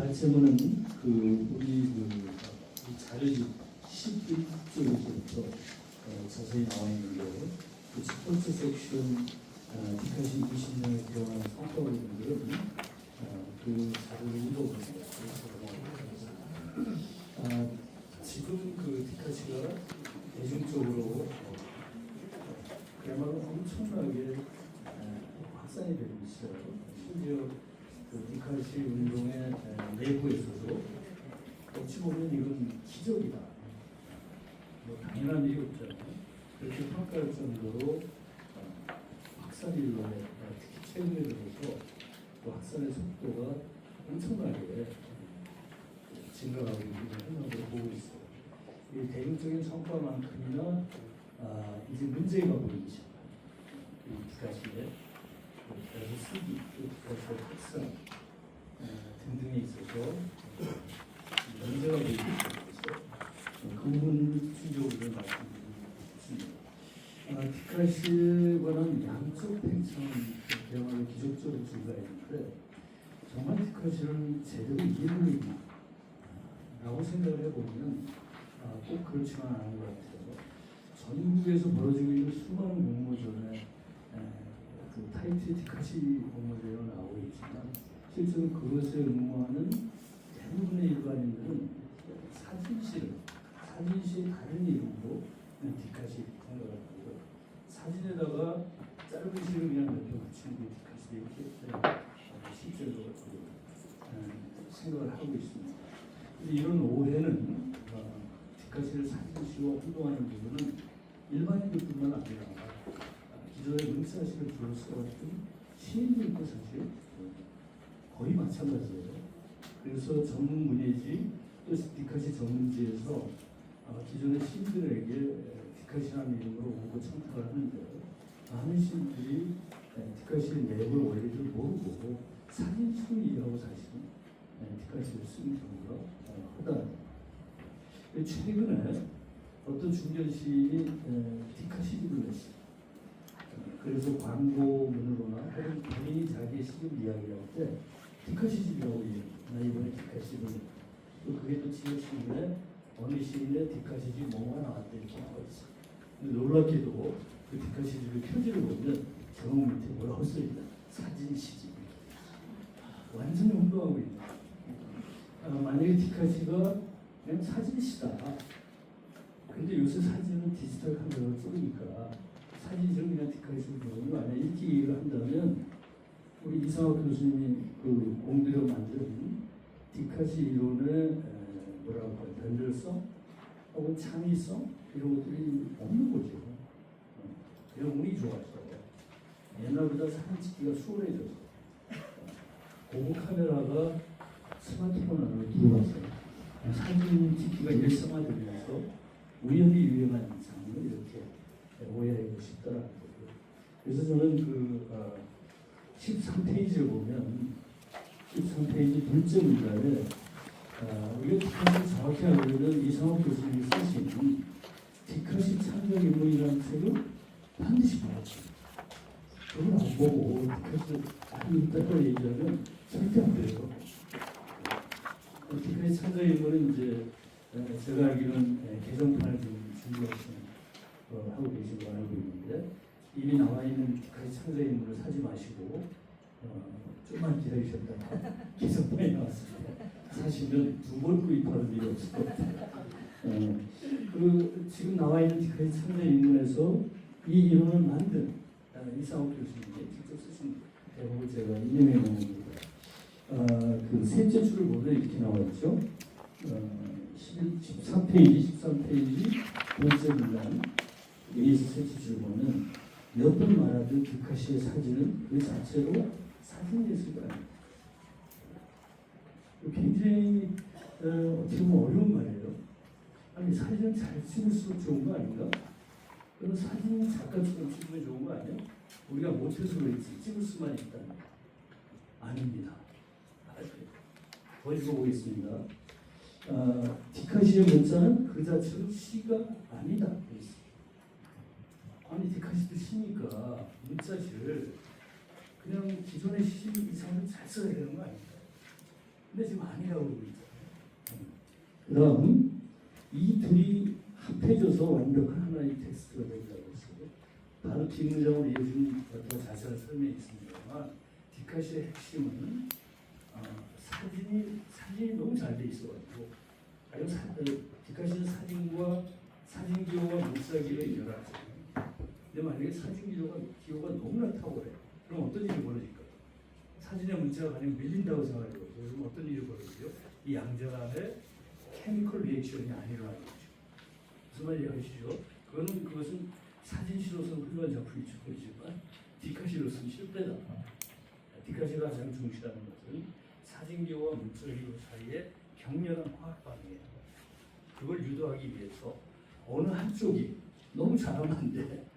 발제문은 그 우리 그이 자료집 11쪽에서부터 어, 자세히 나와 있는데 그 첫 번째 섹션 어, 디카시 20년에 들어간 성과분들은 어, 그 자료를 읽어보세요. 아, 지금 그 디카시가 대중적으로 어, 그야말로 엄청나게 어, 확산이 되고 있어요. 심지어 그 디카시 운동의 어, 내부에서도 어찌 보면 이건 기적이다. 뭐 당연한 일이 없잖아요. 그렇게 평가할 정도로 어, 확산이 일로 어, 특히 최근에 들어서 그 확산의 속도가 엄청나게 어, 증가하고 있는 현상으로 보고 있어요. 이 대중적인 성과만큼이나 아, 이제 문제가 보이기 시작합니다. 이 디카시의 또 디카시의 특성 어, 등등에 있어서 문제가 그 부분 추적으로 말씀드리겠습니다. 아, 관한 양적 팽창은 그야말로 기적적으로 증가했는데 정말 디카시를 제대로 이해를 했나 라고 생각을 해보면 아, 꼭 그렇지만 않은 것 같아요. 전국에서 벌어지고 있는 수많은 공모전에 에, 그 타이틀 디카시 공모전으로 나오고 있지만 실제로 그것에 응모하는 대부분의 일반인들은 사진실, 사진실 다른 이름으로 디카시 생각을 하고요. 사진에다가 짧은 시를 그냥 몇개 붙이는 게 디카시 이렇게 실제로 그, 에, 생각을 하고 있습니다. 이런 오해는 어, 디카시를 사진시로 활동하는 부분은 일반인들뿐만 아니라 아, 기존의 문사시를 둘러싸았던 시인들도 사실 거의 마찬가지예요. 그래서 전문 문예지 또 디카시 전문지에서 아, 기존의 시인들에게 디카시라는 이름으로 오고 청탁을 하는데 많은 시인들이 디카시의 내부의 원리를 모르고 사진식을 이해하고 사실은 디카시를 쓰는 경우가 어, 하다. 최근에 어떤 중견 시인이 디카시집을 냈어요. 그래서 광고문으로나 혹은 본인이 자기의 시집 이야기할 때 디카 시집이라고 얘기해요. 나 이번에 디카 시집을 또 그게 또 지역신문에 어느 시인의 디카 시집 뭐가 나왔대 이렇게 나와 있어. 놀랍게도 그 디카 시집의 표지를 보면 제목 밑에 뭐라고 써있다. 사진 시집. 완전히 혼동하고 있다. 아, 만약에 디카 시가 그냥 사진 시다. 근데 요새 사진은 디지털 카메라로 찍으니까 사진을 그냥 디카시로 보면 만약 이렇게 얘기를 한다면 우리 이상학 교수님이 그 공들여 만든 디카시 이론의 에, 뭐라고 할까요? 변별성 혹은 창의성 이런 것들이 없는 거죠. 어, 그냥 운이 좋아서 옛날보다 사진 찍기가 수월해져서 고급 카메라가 스마트폰 안으로 들어와서 사진 찍기가 일상화되면서 우연히 유행한 오해하고 싶더라는 거죠. 그래서 저는 그 어, 13페이지를 보면 13페이지 둘째 문단에 어, 우리가 디카시 정확히 알려면 이상호 교수님이 쓰신 디카시 참여 인문이라는 책을 반드시 봐야 돼요. 그걸 안 보고 디카시 안 읽다고 얘기하면 절대 안 돼요. 디카시 참여 인문은 이제 에, 제가 알기로는 에, 개정판을 준비하시는 어, 하고 계신 거 알고 있는데 이미 나와 있는 디카시 참여 인문을 사지 마시고 어, 좀만 기다리셨다가 나왔을 때 사시면 두번 구입하는 일이 없을 것 같아요. 어, 그 지금 나와 있는 디카시 참여 인문에서 이 이론을 만든 어, 이상욱 교수님이 직접 쓰신 대목을 제가 인용해 놓은 겁니다. 어, 그 셋째 줄을 보면 이렇게 나와 있죠. 어, 13페이지, 13페이지 번째 문단 여기서 셋째 줄 보면 몇번 말하던 디카시의 사진은 그 자체로 사진 예술가 굉장히 어, 어떻게 보면 어려운 말이에요. 아니 사진을 잘 찍을수록 좋은 거 아닌가? 그럼 사진 작가처럼 찍으면 좋은 거 아니야? 우리가 못해서 그랬지 찍을 수만 있다면 아닙니다. 더 읽어보겠습니다. 어, 디카시의 문자는 그 자체로 시가 아니다. 아니 디카시도 시니까 문자시를 그냥 기존의 시 이상으로 잘 써야 되는 거 아닙니까? 근데 지금 아니라고 그러고 있잖아요. 그 다음 이 둘이 합해져서 완벽한 하나의 텍스트가 된다고 했어요. 바로 뒷문장으로 이어진 더 자세한 설명이 있습니다만 디카시의 핵심은 어, 사진이 사진이 너무 잘 돼 있어가지고 아니 사, 어, 디카시는 사진과 사진 기호와 기호를 연결하잖아요. 근데 만약에 사진 기호가 기호가 너무나 탁월해. 그럼 어떤 일이 벌어질까요? 사진의 문자가 만약 밀린다고 생각해요. 그럼 어떤 일이 벌어지죠? 이 양자 간의 케미컬 리액션이 안 일어나는 거죠. 무슨 말인지 아시죠? 그거는 그것은 사진시로서는 훌륭한 작품이 주어지지만 디카시로서는 실패다. 디카시가 가장 중시하는 것은 사진 기호와 문자 기호 사이에 격렬한 화학방이에요. 그걸 유도하기 위해서 어느 한쪽이 너무 잘하면 안 돼.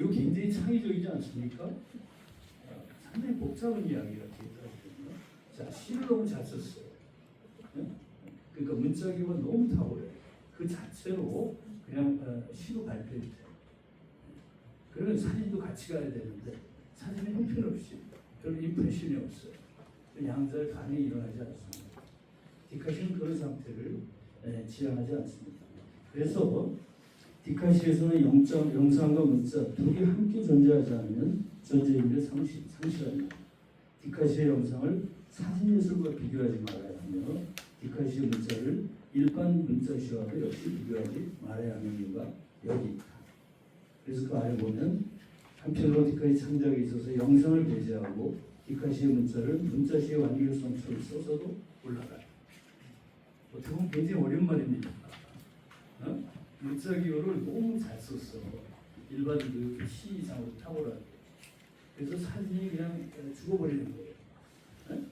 이거 굉장히 창의적이지 않습니까? 어, 상당히 복잡한 이야기가 되거든요. 자, 시를 너무 잘 썼어요. 응? 그러니까 문자기호가 너무 탁월해. 그 자체로 그냥 어, 시로 발표해도 돼요. 그러면 사진도 같이 가야 되는데 사진은 형편없이 별로 임프레션이 없어요. 그 양자의 반응이 일어나지 않습니다. 디카시는 그런 상태를 예, 지향하지 않습니다. 그래서 디카시에서는 영장, 영상과 문자 둘이 함께 존재하지 않으면 존재의미를 상실, 상실합니다. 디카시의 영상을 사진 예술과 비교하지 말아야 하며 디카시의 문자를 일반 문자시와도 역시 비교하지 말아야 하는 이유가 여기 있다. 그래서 그 아래 보면 한편으로 디카시 창작에 있어서 영상을 배제하고 디카시의 문자를 문자시의 완결성처럼 써서도 올라가요. 어떻게 보면 굉장히 어려운 말입니다. 어? 문자 기호를 너무 잘 썼어. 일반인도 시 이상으로 탁월하게. 그래서 사진이 그냥 죽어버리는 거예요. 어?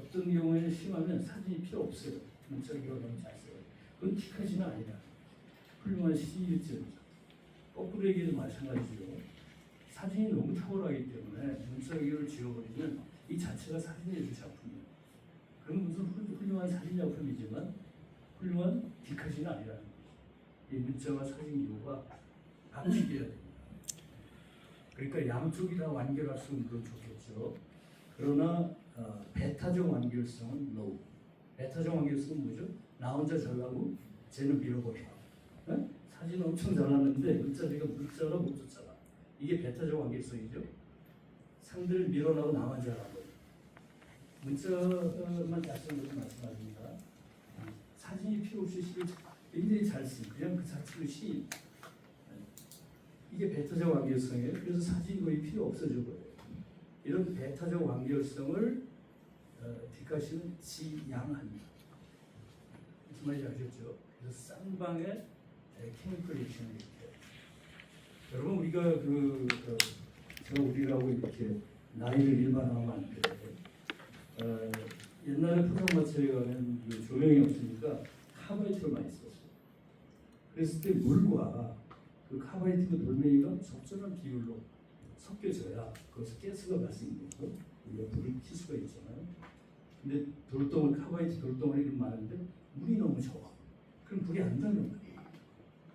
어떤 경우에는 심하면 사진이 필요 없어요. 문자 기호가 너무 잘 써요. 그건 디카시는 아니라 훌륭한 시일지언정. 거꾸로 얘기도 마찬가지죠. 사진이 너무 탁월하기 때문에 문자기를 지워버리면 이 자체가 사진의 작품이에요. 그럼 무슨 훌- 훌륭한 사진 작품이지만 훌륭한 디카시는 아니라는. 이 문자와 사진 기호가 바뀌어야 됩니다. 그러니까 양쪽이 다 완결할 수 있는 건 좋겠죠. 그러나 어, 베타적 완결성은 low. 베타적 완결성은 뭐죠? 나 혼자 잘나고 쟤는 밀어버려. 어? 사진 엄청 잘하는데 문자리가 문자가 못 줬잖아. 이게 베타적 완결성이죠. 상대를 밀어나고 나만 잘하고 문자만 마찬가지입니다. 어, 사진이 필요 없이 시를 굉장히 잘 쓰. 그냥 그 자체로 시. 이게 베타적 완결성이에요. 그래서 사진이 거의 필요 없어져 버려요. 이런 베타적 완결성을 어, 디카시는 지양합니다. 무슨 말인지 아셨죠? 그래서 쌍방의 케미컬 리액션을 이렇게 여러분 우리가 그 어, 제가 우리라고 이렇게 나이를 일반화하면 안 돼. 어, 옛날에 포장마차에 가면 그 조명이 없으니까 카바이트를 많이 썼어요. 그랬을 때 물과 그 카바이트가 돌멩이가 적절한 비율로 섞여져야 거기서 가스가 발생되고 우리가 불을 킬 수가 있잖아요. 근데 돌덩어리 카바이트 돌덩어리가 많은데 물이 너무 적어. 그럼 불이 안 나는 거예요.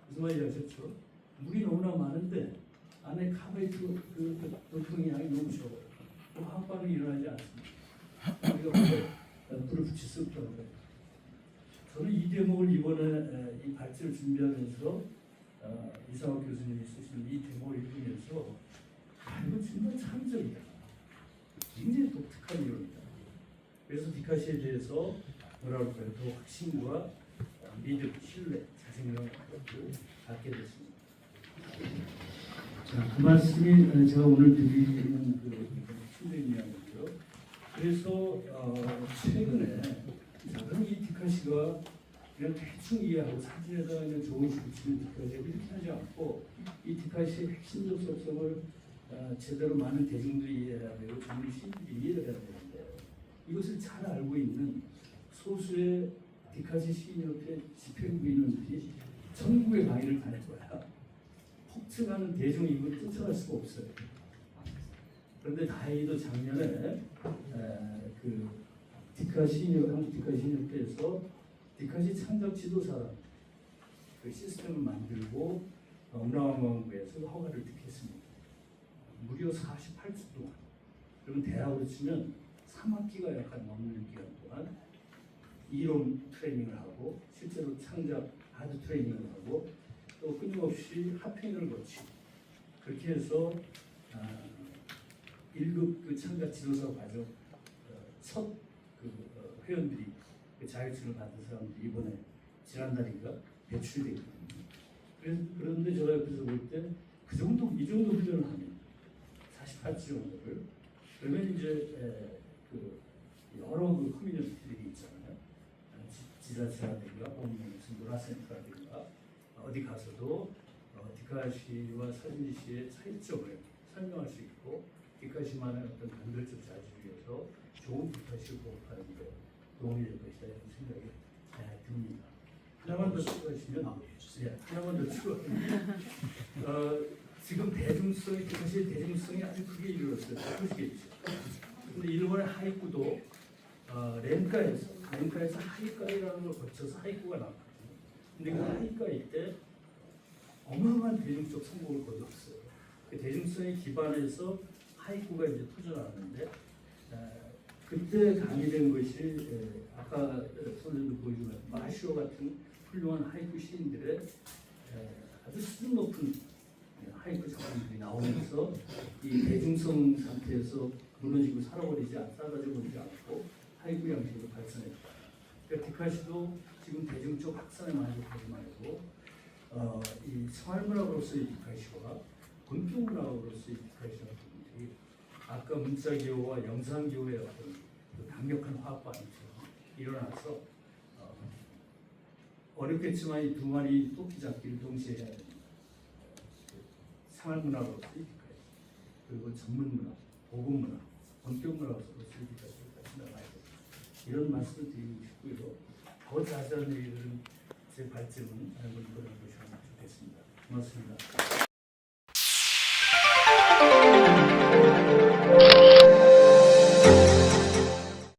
무슨 말인지 아셨죠? 물이 너무나 많은데 안에 카바이트 그, 그 돌덩이 양이 너무 적어요. 그 화학 반응이 일어나지 않습니다. 우리가 불을 붙일 수 없다는 거예요. 대목을 이번에 에, 이 발제를 준비하면서 어, 이상호 교수님이 쓰신 이 대목을 읽으면서 아 이거 정말 창의적이다. 굉장히 독특한 이론이다. 그래서 디카시에 대해서 뭐라 그럴까요? 더 확신과 어, 믿음, 신뢰, 자신감을 갖게 됐습니다. 자, 그 말씀이 어, 제가 오늘 드리는 그 이야기죠. 그래서 어, 최근에 자, 그럼 이 디카시가 그냥 대충 이해하고 사진에다가 그냥 조금씩 붙이는 디카시가 이렇게 하지 않고 이 디카시의 핵심적 속성을 어, 제대로 많은 대중들이 이해해야 되고 전문 시인들이 이해를 해야 되는데 이것을 잘 알고 있는 소수의 디카시 시인협회 집행부인원들이 전국의 강의를 다닐 거야. 폭증하는 대중이 이걸 쫓아갈 수가 없어요. 그런데 다행히도 작년에 에, 그 디카 시인협 한국 디카 시인협회에서 디카시 창작 지도사라는 그 시스템을 만들고 음라왕왕부에서 허가를 득했습니다. 무려 48주 동안. 그러면 대학으로 치면 3학기가 약간 넘는 기간 동안 이론 트레이닝을 하고 실제로 창작 하드 트레이닝을 하고 또 끊임없이 합행을 거치고 그렇게 해서 아, 1급 그 창작 지도사 과정 어, 첫 그 어, 회원들이 그 자격증을 받은 사람들이 이번에 지난달인가 배출되거든요. 그래서 그런데 제가 옆에서 볼 때 그 정도 이 정도 훈련을 하면 48주 정도를 그러면 이제 에, 그 여러 그 커뮤니티들이 있잖아요. 아, 지- 지자체라든가 무슨 문화센터라든가 어디 가서도 어, 디카 씨와 서진지 씨의 차이점을 설명할 수 있고 디카 씨만의 어떤 단결적 자질을 위해서 좋은 디카시를 보급하는 데 도움이 될 것이다 이런 생각이 에, 듭니다. 하나만 더 추가하시면 예, 하나만 더 추가하면 어, 지금 대중성이 디카시의 대중성이 아주 크게 이르렀어요. 보시겠죠. 근데 일본의 하이쿠도 어, 렌카에서 렌카에서 하이카이라는 걸 거쳐서 하이쿠가 나왔거든요. 근데 그 하이카이 때 어마어마한 대중적 성공을 거뒀어요. 그 대중성에 기반해서 하이쿠가 이제 터져나왔는데 에, 그때 강의된 것이 에, 아까 선생님도 보여준 것 같은 훌륭한 하이쿠 시인들의 에, 아주 수준 높은 하이쿠 작품들이 나오면서 이 대중성 상태에서 무너지고 살아버리지 않, 사라져 버리지 않고 하이쿠 양식으로 발전했다. 그러니까 디카시도 지금 대중적 확산에 만족하지 말고 어, 이 생활문학으로서의 디카시와 본격문학으로서의 부분들이 아까 문자기호와 영상기호의 어떤 그 강력한 화합반처럼 일어나서 어, 어렵겠지만 이 두 마리 토끼 잡기를 동시에 해야 됩니다. 생활문학으로서의 디카시 그리고 전문문학, 보급문학, 본격문학으로서의 디카시를 같이 나가야 됩니다. 이런 말씀을 드리고 싶고요. 더 자세한 얘기들은 제 발제문 알고 읽어보시면 좋겠습니다. 고맙습니다.